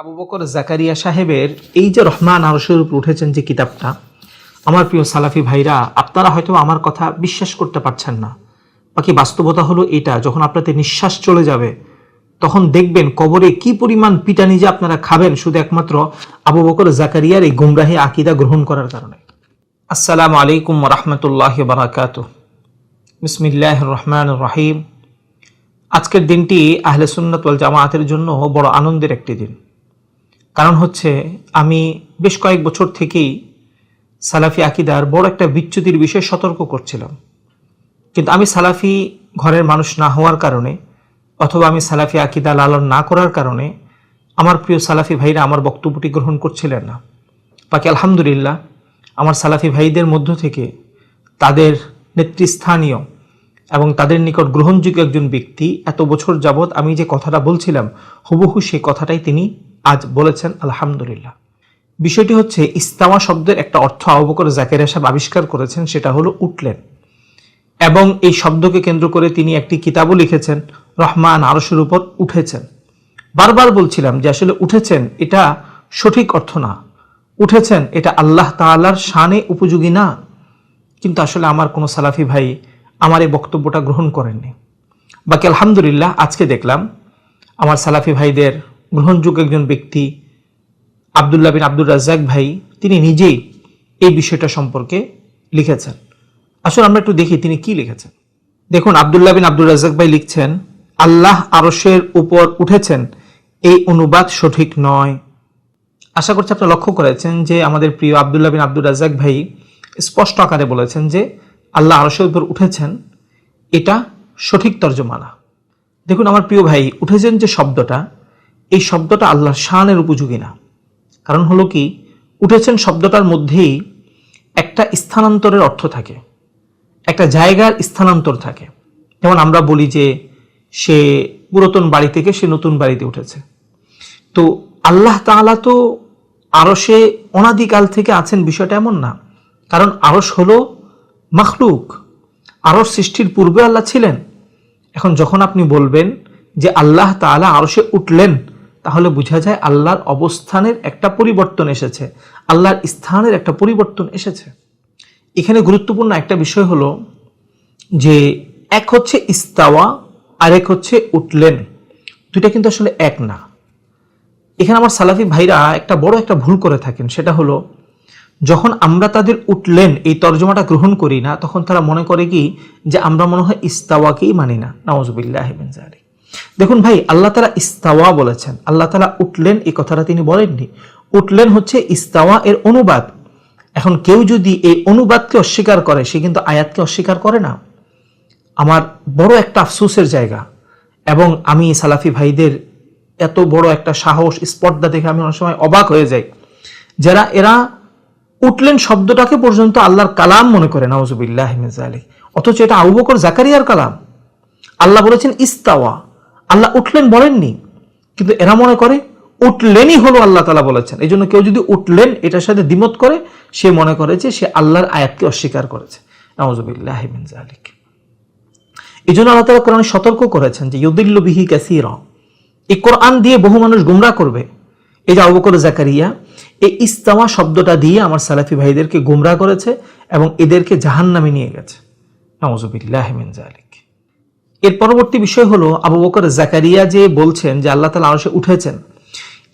আবু বকর জাকারিয়া সাহেবের এই যে রহমান আরশের উপর উঠেছেন যে কিতাবটা, আমার প্রিয় সালাফি ভাইরা, আপনারা হয়তো আমার কথা বিশ্বাস করতে পারছেন না। বাকি বাস্তবতা হলো এটা, যখন আপনাদের নিঃশ্বাস চলে যাবে, তখন দেখবেন কবরে কি পরিমাণ পিটানি যে আপনারা খাবেন, শুধু একমাত্র আবু বকর জাকারিয়ার এই গুমরাহি আকিদা গ্রহণ করার কারণে। আসসালামু আলাইকুম রহমতুল্লাহ বারাকাত বিসমিল্লাহ রহমান রহিম। আজকের দিনটি আহলে সুন্নত জামায়াতের জন্য বড় আনন্দের একটি দিন। কারণ হচ্ছে আমি বেশ কয়েক বছর থেকেই সালাফি আকিদার বড় একটা বিচ্যুতির বিষয়ে সতর্ক করছিলাম। কিন্তু আমি সালাফি ঘরের মানুষ না হওয়ার কারণে অথবা আমি সালাফি আকিদা লালন না করার কারণে আমার প্রিয় সালাফি ভাইরা আমার বক্তব্যটি গ্রহণ করছিলেন না। বাকি আলহামদুলিল্লাহ, আমার সালাফি ভাইদের মধ্য থেকে তাদের নেতৃস্থানীয় এবং তাদের নিকট গ্রহণযোগ্য একজন ব্যক্তি এত বছর যাবৎ আমি যে কথাটা বলছিলাম, হুবহু সেই কথাটাই তিনি আজ বলেছেন, আলহামদুলিল্লাহ। বিষয়টি হচ্ছে, ইস্তামা শব্দের একটা অর্থ আবকর জাকেরিয়া সাহেব আবিষ্কার করেছেন, সেটা হলো উঠলেন। এবং এই শব্দকে কেন্দ্র করে তিনি একটি কিতাবও লিখেছেন, রহমান আরশের উপর উঠেছেন। বারবার বলছিলাম যে আসলে উঠেছেন, এটা সঠিক অর্থ না। উঠেছেন, এটা আল্লাহ তাআলার শানে উপযোগী না। কিন্তু আসলে আমার কোনো সালাফি ভাই আমার এই বক্তব্যটা গ্রহণ করেননি। বাকি আলহামদুলিল্লাহ, আজকে দেখলাম আমার সালাফি ভাইদের গ্রহণযোগ্য একজন ব্যক্তি আবদুল্লাহ বিন আব্দুর রাজ্জাক ভাই, তিনি নিজেই এই বিষয়টা সম্পর্কে লিখেছেন। আসলে আমরা একটু দেখি তিনি কি লিখেছেন। দেখুন, আবদুল্লাহ বিন আব্দুর রাজ্জাক ভাই লিখছেন, আল্লাহ আরশের উপর উঠেছেন, এই অনুবাদ সঠিক নয়। আশা করছি আপনারা লক্ষ্য করেছেন যে আমাদের প্রিয় আবদুল্লাহ বিন আব্দুর রাজ্জাক ভাই স্পষ্ট আকারে বলেছেন যে আল্লাহ আরশের উপর উঠেছেন, এটা সঠিক তর্জমা না দেখুন আমার প্রিয় ভাই, উঠেছেন যে শব্দটা, এই শব্দটা আল্লাহর শানের উপযোগী না। কারণ হলো কি, উঠেছেন শব্দটার মধ্যেই একটা স্থানান্তরের অর্থ থাকে, একটা জায়গার স্থানান্তর থাকে। যেমন আমরা বলি যে, সে পুরাতন বাড়ি থেকে সে নতুন বাড়িতে উঠেছে। তো আল্লাহ তাআলা তো আরশে অনাদিকাল থেকে আছেন, বিষয়টা এমন না। কারণ আরশ হলো মখলুক, আরশ সৃষ্টির পূর্বে আল্লাহ ছিলেন। এখন যখন আপনি বলবেন যে আল্লাহ তাআলা আরশে উঠলেন, তাহলে বোঝা যায় আল্লাহর অবস্থানের একটা পরিবর্তন এসেছে, আল্লাহর স্থানের একটা পরিবর্তন এসেছে। এখানে গুরুত্বপূর্ণ একটা বিষয় হলো যে এক হচ্ছে ইস্তাওয়া আর এক হচ্ছে উঠলেন। দুইটা কিন্তু আসলে এক না। এখানে আমার সালাফি ভাইরা একটা বড় একটা ভুল করে থাকেন, সেটা হলো যখন আমরা তাদের উঠলেন, এই তর্জমাটা গ্রহণ করি না, তখন তারা মনে করে কি? যে আমরা মনে হয় ইস্তাওয়াকেই মানি না। নওয়াজবিল্লাহ জালি দেখুন ভাই, আল্লাহ তালা ইস্তাওয়া বলেছেন। আল্লাহ তালা উঠলেন, এই কথাটা তিনি বলেননি। উঠলেন হচ্ছে ইস্তাওয়া এর অনুবাদ। এখন কেউ যদি এই অনুবাদকে অস্বীকার করে, সে কিন্তু আয়াতকে অস্বীকার করে না। আমার বড় একটা আফসোসের জায়গা। এবং আমি সালাফি ভাইদের এত বড় একটা সাহস, স্পর্ধা দেখে আমি অনেক সময় অবাক হয়ে যাই। যারা, এরা উঠলেন শব্দটাকে পর্যন্ত আল্লাহর কালাম মনে করে নওয়াজুবিল্লাহ আলী অথচ এটা আবু বকর জাকারিয়ার কালাম। আল্লাহ বলেছেন, ইস্তাওয়া। আল্লাহ উঠলেন বলেননি, কিন্তু এরা মনে করে, উঠলেনই হলো আল্লাহ তালা বলেছেন। এই জন্য কেউ যদি উঠলেন, এটার সাথে দ্বিমত করে, সে মনে করে যে সে আল্লাহর আয়াতকে অস্বীকার করেছে। নওয়াজুবিল্লাহ আলিক এই জন্য আল্লাহ তালা কোরআনে সতর্ক করেছেন যে, ইউদিল্লু বিহি ক্যাসির এই কোরআন দিয়ে বহু মানুষ গুমরা করবে। এই যে আবুকর জাকারিয়া এই ইস্তামা শব্দটা দিয়ে আমার সালাফি ভাইদেরকে গুমরা করেছে এবং এদেরকে জাহান নামে নিয়ে গেছে। নওয়াজুবিল্লাহ আলিক এর পরবর্তী বিষয় হলো, আবু বকর জাকারিয়া যে বলছেন যে আল্লাহ তালা আরশে উঠেছেন,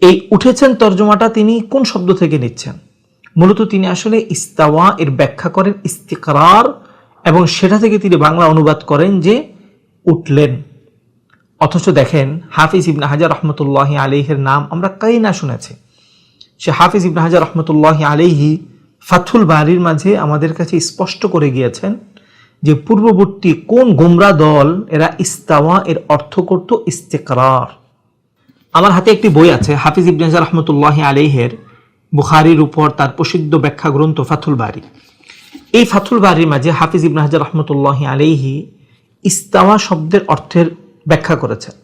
এই উঠেছেন তর্জমাটা তিনি কোন শব্দ থেকে নিচ্ছেন? মূলত তিনি আসলে ইস্তাওয়া এর ব্যাখ্যা করেন ইস্তিকার এবং সেটা থেকে তিনি বাংলা অনুবাদ করেন যে উঠলেন। অথচ দেখেন হাফিজ ইবনা হাজার রহমতুল্লাহ আলিহের নাম আমরা কাই না শুনেছি। সে হাফিজ ইবনা হাজার রহমতুল্লাহ আলিহি ফাথুল বাড়ির মাঝে আমাদের কাছে স্পষ্ট করে গিয়েছেন যে পূর্ববর্তী কোন গোমরা দল এরা ইস্তাওয়া এর অর্থ করত ইস্তেকরার। আমার হাতে একটি বই আছে, হাফিজ ইবনে হাজার রহমতুল্লাহ আলিহের বুখারির উপর তার প্রসিদ্ধ ব্যাখ্যা গ্রন্থ ফাথুল বাড়ি এই ফাথুল বাড়ির মাঝে হাফিজ ইবনে হাজার রহমতুল্লাহ আলিহি ইস্তাওয়া শব্দের অর্থের ব্যাখ্যা করেছেন।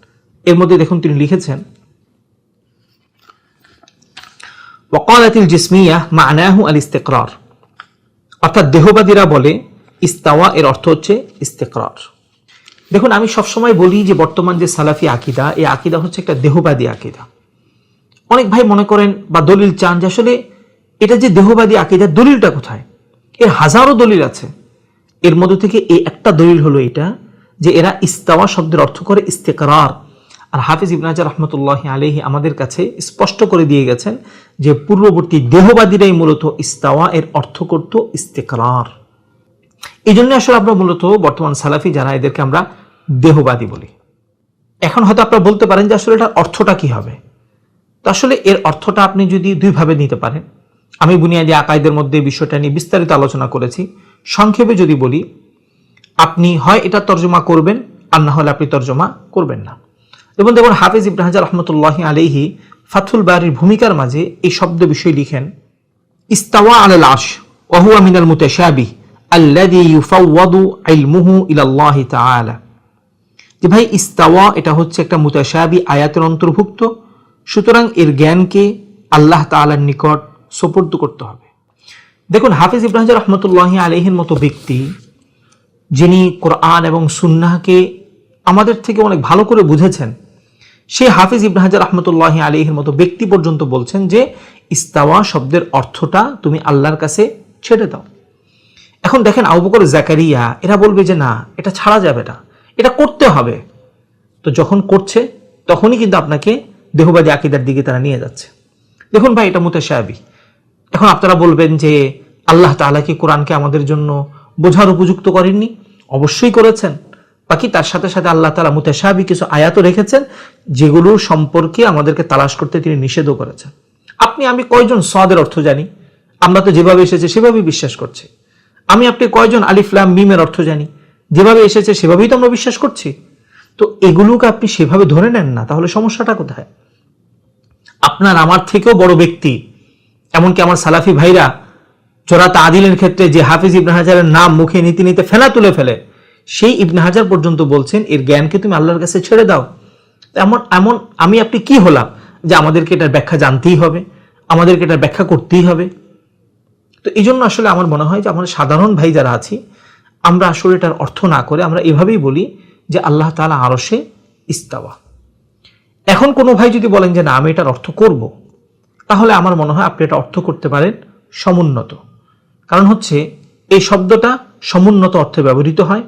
এর মধ্যে দেখুন তিনি লিখেছেন ওয়াকালাতিল জিসমিয়া মানাহু আল ইস্তেকরার। অর্থাৎ দেহবাদীরা বলে, ইস্তাওয়া এর অর্থ হচ্ছে ইস্তেকরার। দেখুন, আমি সবসময় বলি যে বর্তমান যে সালাফি আকিদা, এই আকিদা হচ্ছে একটা দেহবাদী আকিদা। অনেক ভাই মনে করেন বা দলিল চান যে আসলে এটা যে দেহবাদী আকিদার দলিলটা কোথায়? এর হাজারো দলিল আছে। এর মধ্যে থেকে এই একটা দলিল হলো এটা যে এরা ইস্তাওয়া শব্দের অর্থ করে ইস্তেকরার। আর হাফিজ ইবনাজ রহমতুল্লাহ আলহি আমাদের কাছে স্পষ্ট করে দিয়ে গেছেন যে পূর্ববর্তী দেহবাদীরাই মূলত ইস্তাওয়া এর অর্থ করত ইস্তেকরার। এই জন্য আসলে আমরা মূলত বর্তমান সালাফি যারা, এদেরকে আমরা দেহবাদী বলি। এখন হয়তো আপনারা বলতে পারেন যে আসলে এটার অর্থটা কি হবে? তো আসলে এর অর্থটা আপনি যদি দুইভাবে নিতে পারেন। আমি বুনিয়াদি আকাইদের মধ্যে বিষয়টা নিয়ে বিস্তারিত আলোচনা করেছি। সংক্ষেপে যদি বলি, আপনি হয় এটা তর্জমা করবেন, আর না হলে আপনি তর্জমা করবেন না। যেমন দেখুন হাফিজ ইব্রাহিম রহমতুল্লাহ আলিহি ফাথুল বাড়ির ভূমিকার মাঝে এই শব্দ বিষয় লিখেন, ইস্তাওয়া আল আশ ওহুয়া মিনাল মুতাশাবিহ আল্লাযী ইউফাওয়াদু ইলমুহু ইলাল্লাহি তাআলা। যে ভাই, ইস্তাওয়া এটা হচ্ছে একটা মুতাশাবি আয়াতের অন্তর্ভুক্ত, সুতরাং এর জ্ঞানকে আল্লাহ তাআলার নিকট সোপর্দ করতে হবে। দেখুন, হাফিজ ইব্রাহিম রহমতুল্লাহ আলহির মতো ব্যক্তি, যিনি কোরআন এবং সুন্নাহকে আমাদের থেকে অনেক ভালো করে বুঝেছেন সে হাফিজ ইব্রাহিম রহমতুল্লাহ আলহির মতো ব্যক্তি পর্যন্ত বলছেন যে, ইস্তাওয়া শব্দের অর্থটা তুমি আল্লাহর কাছে ছেড়ে দাও। এখন দেখেন আবু বকর জাকারিয়া, এরা বলবে যে, না, এটা ছাড়া যাবে না। এটা করতে হবে। তো যখন করছে, তখনই কিন্তু আপনাকে দেহবাদী আকিদার দিকে তারা নিয়ে যাচ্ছে। দেখুন ভাই, এটা মুতাশাবি। এখন আপনারা বলবেন যে, আল্লাহ তাআলা কি কোরআনকে আমাদের জন্য বোঝার উপযুক্ত করেননি? অবশ্যই করেছেন। বাকি তার সাথে সাথে আল্লাহ তালা মুতাশাবি কিছু আয়াতও রেখেছেন, যেগুলো সম্পর্কে আমাদেরকে তালাশ করতে তিনি নিষেধও করেছেন। আপনি, আমি কয়জন সদের অর্থ জানি? আমরা তো যেভাবে এসেছে সেভাবেই বিশ্বাস করছি। আমি, আপনি কয়জন আলিফলাম মিমের অর্থ জানি? যেভাবে এসেছে সেভাবেই তো আমরা বিশ্বাস করছি। তো এগুলোকে আপনি সেভাবে ধরে নেন না, তাহলে সমস্যাটা কোথায়? আপনার, আমার থেকেও বড় ব্যক্তি, এমনকি আমার সালাফি ভাইরা জোরাত আদিলের ক্ষেত্রে যে হাফিজ ইবনে হাজারের নাম মুখে নীতি নিতে ফেলা তুলে ফেলে সেই ইবনে হাজার পর্যন্ত বলছেন, এর জ্ঞানকে তুমি আল্লাহর কাছে ছেড়ে দাও। এমন এমন, আমি আপনি কি হলাম যে আমাদেরকে এটার ব্যাখ্যা জানতেই হবে? আমাদেরকে এটার ব্যাখ্যা করতেই হবে? তো এই জন্য আসলে আমার মনে হয় যে আমাদের সাধারণ ভাই যারা আছি, আমরা আসলে এটার অর্থ না করে আমরা এভাবেই বলি যে আল্লাহ তালা আরসে ইস্তাওয়া। এখন কোনো ভাই যদি বলেন যে না, আমি এটার অর্থ করব, তাহলে আমার মনে হয় আপনি এটা অর্থ করতে পারেন সমুন্নত। কারণ হচ্ছে, এই শব্দটা সমুন্নত অর্থে ব্যবহৃত হয়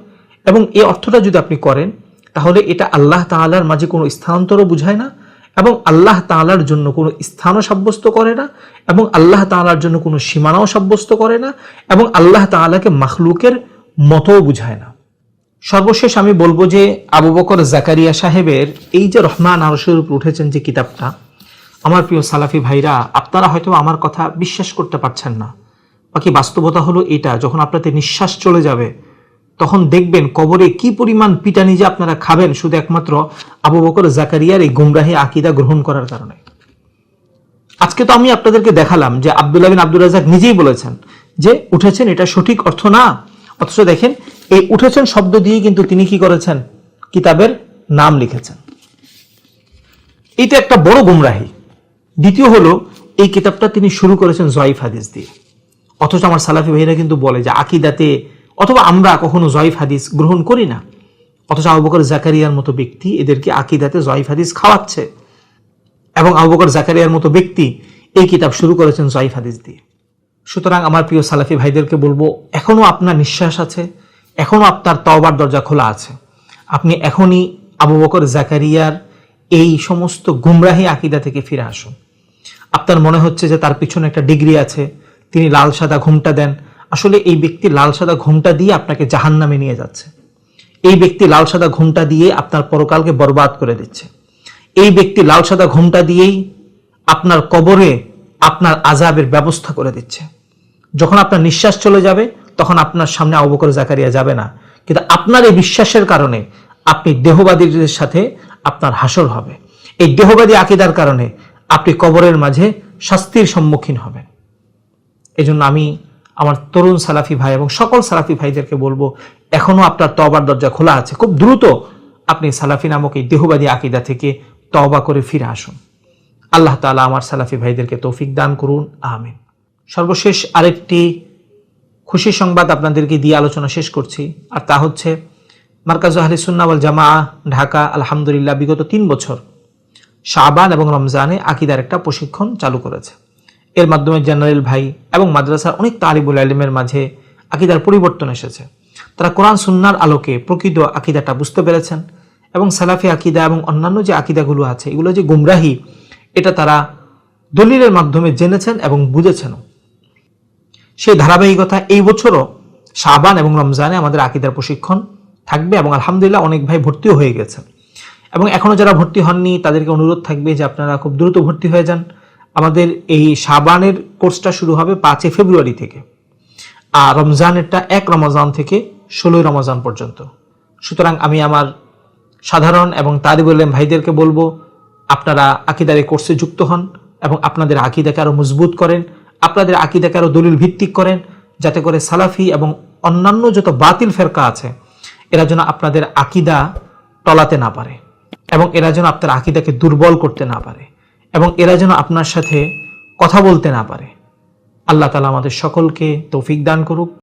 এবং এই অর্থটা যদি আপনি করেন, তাহলে এটা আল্লাহ তাআলার মাঝে কোনো স্থানান্তরও বুঝায় না এবং আল্লাহ তাআলার জন্য কোনো স্থানও সাব্যস্ত করে না এবং আল্লাহ তাআলার জন্য কোনো সীমানাও সাব্যস্ত করে না এবং আল্লাহ তাআলাকে মাখলুকের মতও বুঝায় না। সর্বশেষ আমি বলব যে আবু বকর জাকারিয়া সাহেবের এই যে রহমান আরশের উপর উঠেছেন যে কিতাবটা, আমার প্রিয় সালাফি ভাইরা, আপনারা হয়তো আমার কথা বিশ্বাস করতে পারছেন না। বাকি বাস্তবতা হলো এটা যখন আপনাদের নিঃশ্বাস চলে যাবে তখন দেখবেন কবরে কি পরিমাণ পিটানি যে আপনারা খাবেন শুধু একমাত্র আবু বকর জাকারিয়ার এই গুমরাহি আকিদা গ্রহণ করার কারণে। আজকে তো আমি আপনাদেরকে দেখালাম যে আব্দুল্লাহ বিন আব্দুল রাজাক নিজেই বলেছেন যে উঠেছেন এটা সঠিক অর্থ না, অথচ দেখেন এই উঠেছেন শব্দ দিয়ে কিন্তু তিনি কি করেছেন? কিতাবের নাম লিখেছেন। এটা একটা বড় গুমরাহি। দ্বিতীয় হলো, এই কিতাবটা তিনি শুরু করেছেন জয়ীফ হাদিস দিয়ে। অথচ আমার সালাফি ভাইরা কিন্তু বলে যে আকিদাতে অথবা আমরা কখনো জয়ীফ হাদিস গ্রহণ করি না। অথচ আবু বকর জাকারিয়ার মতো ব্যক্তি এদেরকে আকিদাতে জয়ীফ হাদিস খাওয়াচ্ছে। এবং আবু বকর জাকারিয়ার মতো ব্যক্তি এই কিতাব শুরু করেছেন জয়ীফ হাদিস দিয়ে। সুতরাং আমার প্রিয় সালাফি ভাইদেরকে বলব, এখনও আপনার নিঃশ্বাস আছে, এখনও আপনার তওবার দরজা খোলা আছে। আপনি এখনই আবু বকর জাকারিয়ার এই সমস্ত গুমরাহি আকিদা থেকে ফিরে আসুন। আপনার মনে হচ্ছে যে তার পিছনে একটা ডিগ্রি আছে, তিনি লাল সাদা ঘুমটা দেন আসলে এই ব্যক্তি লাল সাদা ঘুমটা দিয়ে আপনাকে জাহান নামে নিয়ে যাচ্ছে। এই ব্যক্তি লাল সাদা ঘুমটা দিয়ে আপনার পরকালকে বরবাদ করে দিচ্ছে। এই ব্যক্তি লাল সাদা ঘুমটা দিয়েই আপনার কবরে আপনার আজাবের ব্যবস্থা করে দিচ্ছে। যখন আপনার নিঃশ্বাস চলে যাবে, তখন আপনার সামনে অবকর জাকারিয়া যাবে না। কিন্তু আপনার এই বিশ্বাসের কারণে আপনি দেহবাদীদের সাথে আপনার হাসর হবে। এই দেহবাদী আকিদার কারণে আপনি কবরের মাঝে শাস্তির সম্মুখীন হবেন। এজন্য আমি আমার তরুণ সালাফি ভাই এবং সকল সালাফি ভাইদেরকে বলব, এখনও আপনার তবার দরজা খোলা আছে। খুব দ্রুত আপনি সালাফি নামক এই দেহবাদী আকিদা থেকে তবা করে ফিরে আসুন। আল্লাহ তালা আমার সালাফি ভাইদেরকে তৌফিক দান করুন। আমিন। সর্বশেষ আরেকটি খুশি সংবাদ আপনাদেরকে দিয়ে আলোচনা শেষ করছি, আর তা হচ্ছে মার্কাজ আহলি সুন্নাওয়াল জামা ঢাকা, আলহামদুলিল্লাহ, বিগত তিন বছর শাবান এবং রমজানে আকিদার একটা প্রশিক্ষণ চালু করেছে। এর মাধ্যমে জেনারেল ভাই এবং মাদ্রাসার অনেক তালিবুল আলিমের মাঝে আকিদার পরিবর্তন এসেছে। তারা কোরআন সুন্নার আলোকে প্রকৃত আকিদাটা বুঝতে পেরেছেন এবং সালাফি আকিদা এবং অন্যান্য যে আকিদাগুলো আছে, এগুলো যে গুমরাহি, এটা তারা দলিলের মাধ্যমে জেনেছেন এবং বুঝেছেনও সেই ধারাবাহিকতা এই বছরও শাবান এবং রমজানে আমাদের আকিদার প্রশিক্ষণ থাকবে এবং আলহামদুলিল্লাহ অনেক ভাই ভর্তিও হয়ে গেছেন। এবং এখনও যারা ভর্তি হননি, তাদেরকে অনুরোধ থাকবে যে আপনারা খুব দ্রুত ভর্তি হয়ে যান। আমাদের এই সাবানের কোর্সটা শুরু হবে পাঁচই ফেব্রুয়ারি থেকে আর রমজানেরটা এক রমজান থেকে ষোলোই রমজান পর্যন্ত। সুতরাং আমি আমার সাধারণ এবং তারিবুল্লেম ভাইদেরকে বলব, আপনারা আকিদার এই কোর্সে যুক্ত হন এবং আপনাদের আকিদাকে আরও মজবুত করেন, আপনাদের আকিদাকে আরও দলিল ভিত্তিক করেন, যাতে করে সালাফি এবং অন্যান্য যত বাতিল ফেরকা আছে, এরা যেন আপনাদের আকিদা টলাতে না পারে এবং এরা যেন আপনার আকিদাকে দুর্বল করতে না পারে। এবং এরা যেন আপনার সাথে কথা বলতে না পারে। আল্লাহ তালা আমাদের সকলকে তৌফিক দান করুক।